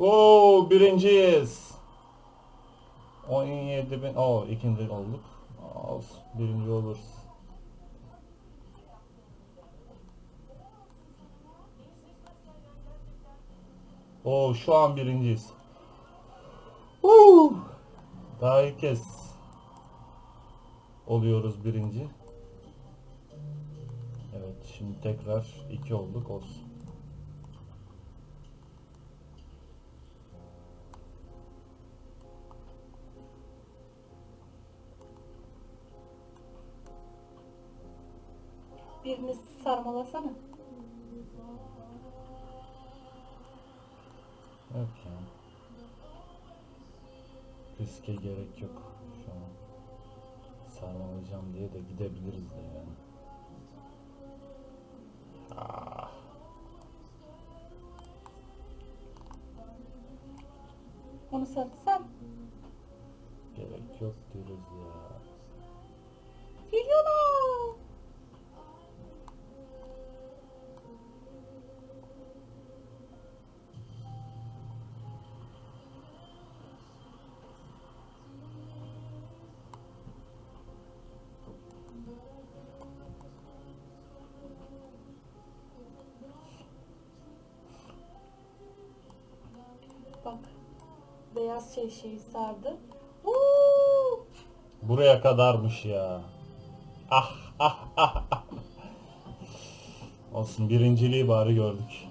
Oo birinciyiz. 17 bin. Oo ikinci olduk. Olsun. Birinci oluruz. Oo şu an birinciyiz. Huu! Daha ilk kez oluyoruz birinci. Evet şimdi tekrar iki olduk olsun. Birini sarmalasana. Yok ya. Riske gerek yok şu an. Sarmalayacağım diye de gidebiliriz de yani. Ah. Onu satsan. Gerek yok diyoruz ya. Filyona. Bak. Beyaz şey şeyi sardı. Uuu. Buraya kadarmış ya. Ah ah ah ah. Olsun birinciliği bari gördük.